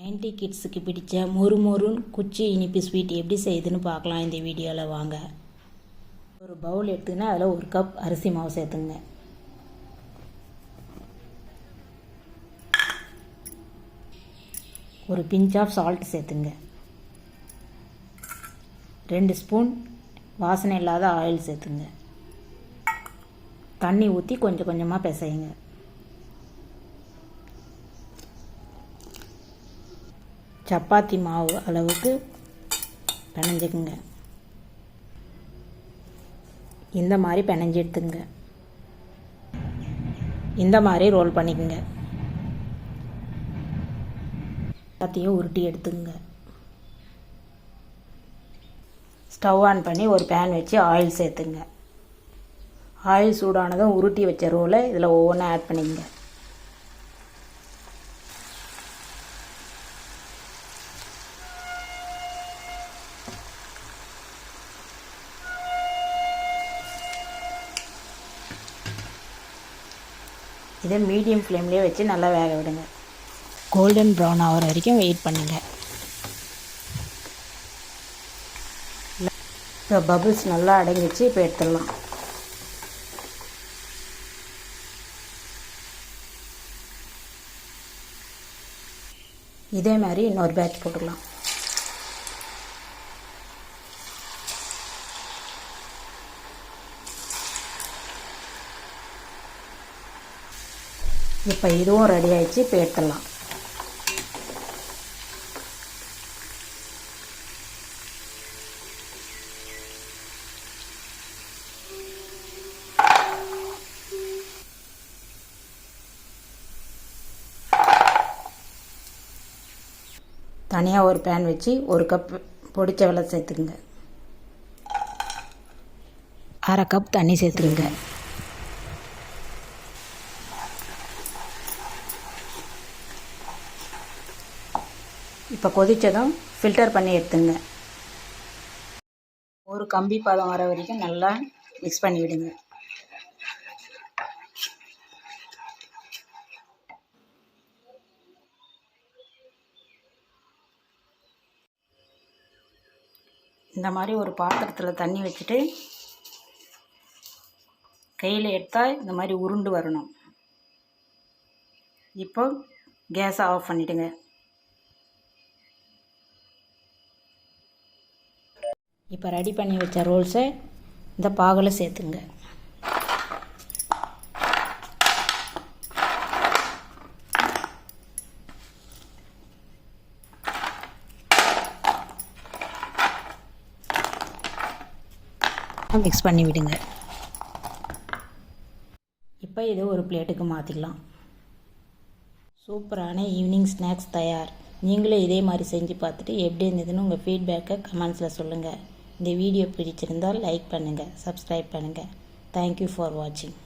Ninety கிட்ஸுக்கு பிடிச்ச மொறு மொறுன்னு குச்சி இனிப்பு ஸ்வீட் எப்படி செய்யுதுன்னு பார்க்கலாம் இந்த வீடியோவில் வாங்க. ஒரு பவுல் எடுத்துக்கினா அதில் ஒரு கப் அரிசி மாவு சேர்த்துங்க. ஒரு பிஞ்ச் ஆஃப் சால்ட் சேர்த்துங்க. ரெண்டு ஸ்பூன் வாசனை இல்லாத ஆயில் சேர்த்துங்க. தண்ணி ஊற்றி கொஞ்சம் கொஞ்சமாக பிசையுங்க. சப்பாத்தி மாவு அளவுக்கு பிணைஞ்சுக்குங்க இந்த மாதிரி பிணைஞ்சு எடுத்துங்க இந்த மாதிரி ரோல் பண்ணிக்கோங்க. எல்லாத்தையும் உருட்டி எடுத்துங்க ஸ்டவ் ஆன் பண்ணி ஒரு பேன் வச்சு ஆயில் சேர்த்துங்க ஆயில் சூடானதும் உருட்டி வச்ச ரோலை இதில் ஒவ்வொன்றா ஆட் பண்ணிக்கங்க. இதை மீடியம் ஃப்ளேம்லேயே வச்சு நல்லா வேக விடுங்க. கோல்டன் ப்ரௌன் ஆகிற வரைக்கும் வெயிட் பண்ணுங்க. இப்போ பபுள்ஸ் நல்லா அடங்கிச்சு இப்போ எடுத்துடலாம். இதே மாதிரி இன்னொரு பேட்ச் போட்டுக்கலாம். இப்போ இதுவும் ரெடி ஆயிடுச்சு இப்போ எடுத்துடலாம். தனியாக ஒரு பேன் வச்சு ஒரு கப் பொடிச்ச வெள்ளம் சேர்த்துக்குங்க. அரை கப் தண்ணி சேர்த்துருங்க இப்போ கொதித்ததும் ஃபில்டர் பண்ணி எடுத்துங்க. ஒரு கம்பி பதம் வர வரைக்கும் நல்லா மிக்ஸ் பண்ணி விடுங்க. இந்த மாதிரி ஒரு பாத்திரத்தில் தண்ணி வச்சுட்டு கையில் எடுத்தால் இந்த மாதிரி உருண்டு வரணும். இப்போ கேஸை ஆஃப் பண்ணிவிடுங்க இப்போ ரெடி பண்ணி வச்ச ரோல்ஸை இந்த பாகில் சேர்த்துங்க. மிக்ஸ் பண்ணி விடுங்க. இப்போ இது ஒரு பிளேட்டுக்கு மாற்றிக்கலாம் சூப்பரான ஈவினிங் ஸ்நாக்ஸ் தயார். நீங்களும் இதே மாதிரி செஞ்சு பார்த்துட்டு எப்படி இருந்ததுன்னு உங்கள் ஃபீட்பேக்கை கமெண்ட்ஸில் சொல்லுங்கள் இந்த வீடியோ பிடிச்சிருந்தால் லைக் பண்ணுங்கள் சப்ஸ்கிரைப் பண்ணுங்கள் தேங்க்யூ ஃபார் வாட்சிங்